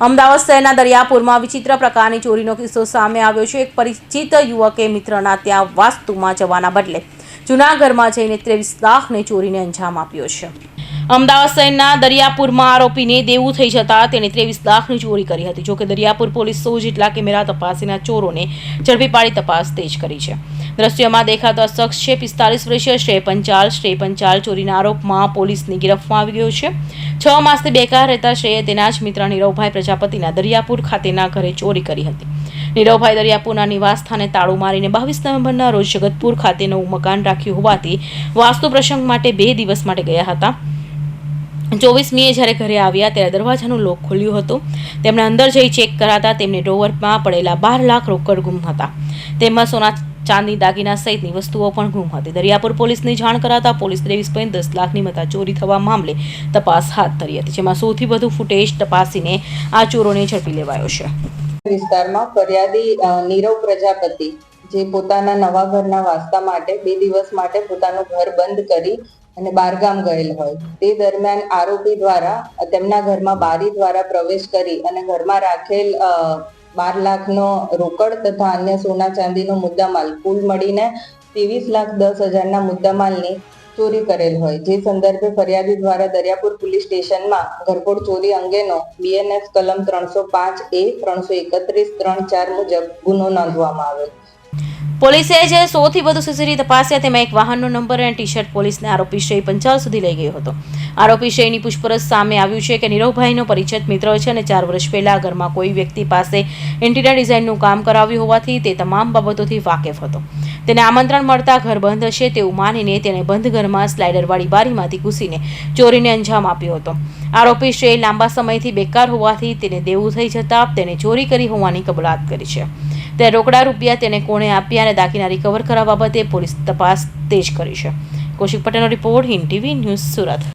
અમદાવાદ શહેરના દરિયાપુરમાં વિચિત્ર પ્રકારની ચોરીનો કિસ્સો સામે આવ્યો છે. એક પરિચિત યુવકે મિત્રના ત્યાં વાસ્તુમાં જવાના બદલે જૂના ઘરમાં જઈને ત્રેવીસ લાખને ચોરીને અંજામ આપ્યો છે. અમદાવાદ શહેરના દરિયાપુરમાં આરોપીને દેવું થઈ જતા તેણે ત્રેવીસ લાખની ચોરી કરી હતી. જોકે દરિયાપુર પોલીસ સો જેટલા કેમેરા તપાસીના ચોરોને ઝડપી પાડી તપાસ તેજ કરી છે. દ્રશ્યમાં દેખાતો શખ્સ છે પિસ્તાલીસ વર્ષીય શ્રેય પંચાલ શ્રેય પંચાલ ચોરીના આરોપમાં પોલીસની ગિરફમાં આવી ગયો છે. છ માસથી બેકાર રહેતા શ્રેયે તેના જ મિત્ર નીરવભાઈ પ્રજાપતિના દરિયાપુર ખાતેના ઘરે ચોરી કરી હતી. નીરવભાઈ દરિયાપુરના નિવાસ સ્થાને તાળું મારીને બાવીસ નવેમ્બરના રોજ જગતપુર ખાતે નવું મકાન રાખ્યું હોવાથી વાસ્તુ પ્રસંગ માટે બે દિવસ માટે ગયા હતા. ચોવીસમીએ જ્યારે ઘરે આવ્યા ત્યારે દરવાજાનું લોક ખોલ્યું હતું. તેમણે અંદર જઈ ચેક કરાતા તેમને ડ્રોવરમાં પડેલા બાર લાખ રોકડ ગુમ હતા. તેમાં સોના ચાંદી દાગીના સહિતની વસ્તુઓ પણ ગુમ હતી. દરિયાપુર પોલીસની જાણ કરાતા પોલીસ ત્રેવીસ પોઈન્ટ દસ લાખની મતા ચોરી થવા મામલે તપાસ હાથ ધરી હતી, જેમાં સૌથી વધુ ફૂટેજ તપાસીને આ ચોરોને ઝડપી લેવાયો છે. વિસ્તારમાં ફરિયાદી નીરવ પ્રજાપતિ, જે પોતાના નવા ઘરના વાસ્તા માટે બે દિવસ માટે પોતાનું ઘર બંધ કરી અને બહારગામ ગયેલ હોય. તે દરમિયાન આરોપી દ્વારા તેમના ઘરમાં બારી દ્વારા પ્રવેશ કરી અને ઘરમાં રાખેલ બાર લાખનો રોકડ તથા અન્ય સોના ચાંદીનો મુદ્દામાલ. કુલ મળીને ત્રેવીસ લાખ દસ હજારના મુદ્દામાલની ચોરી કરેલ હોય. જે સંદર્ભે ફરિયાદી દ્વારા દરિયાપુર પોલીસ સ્ટેશનમાં ઘરફોડ ચોરી અંગેનો બીએનએસ કલમ ત્રણસો પાંચ એ ત્રણસો એકત્રીસ ત્રણ ચાર મુજબ ગુનો નોંધવામાં આવેલ. પોલીસે જે સૌથી વધુ સીસીટીવી તપાસ્યા તેમાં એક વાહનનો નંબર અને ટી શર્ટ પોલીસને આરોપી શ્રેય પંચાલ સુધી લઈ ગયો હતો. આરોપી શ્રેયની પૂછપરછ સામે આવ્યું છે કે નીરવભાઈનો પરિચિત મિત્ર છે અને ચાર વર્ષ પહેલા ઘરમાં કોઈ વ્યક્તિ પાસે ઇન્ટિરિયર ડિઝાઇનનું કામ કરાવ્યું હોવાથી તે તમામ બાબતોથી વાકેફ હતો. તેને આમંત્રણ મળતા ઘર બંધ હશે તેવું માનીને તેણે બંધ ઘરમાં સ્લાઇડરવાળી બારીમાંથી ઘૂસીને ચોરીને અંજામ આપ્યો હતો. આરોપી શ્રેય લાંબા સમયથી બેકાર હોવાથી તેને દેવું થઈ જતા તેને ચોરી કરી હોવાની કબૂલાત કરી છે. તે રોકડા રૂપિયા તેને કોણે આપ્યા અને દાગીના રિકવર કરવા બાબતે પોલીસ તપાસ તેજ કરી છે. કૌશિક પટેલનો report Hind TV news Surat.